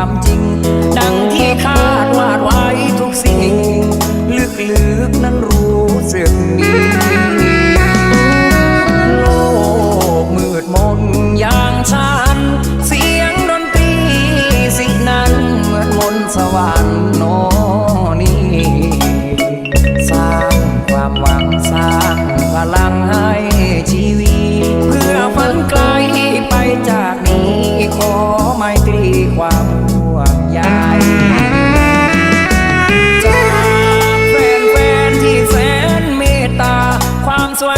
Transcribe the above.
ความจริง ดังที่คาดวาดไว้ทุกสิ่ง ลึกๆนั้นรู้สึกดีโลกมืดมนอย่างฉัน เสียงดนตรีสินั้นเหมือนมนสวรรค์โนนี่สร้างความหวังสร้างพลังให้ชีวิต เพื่อฝันไกลไปจากนี้ขอไม่ตรีความ Rồi,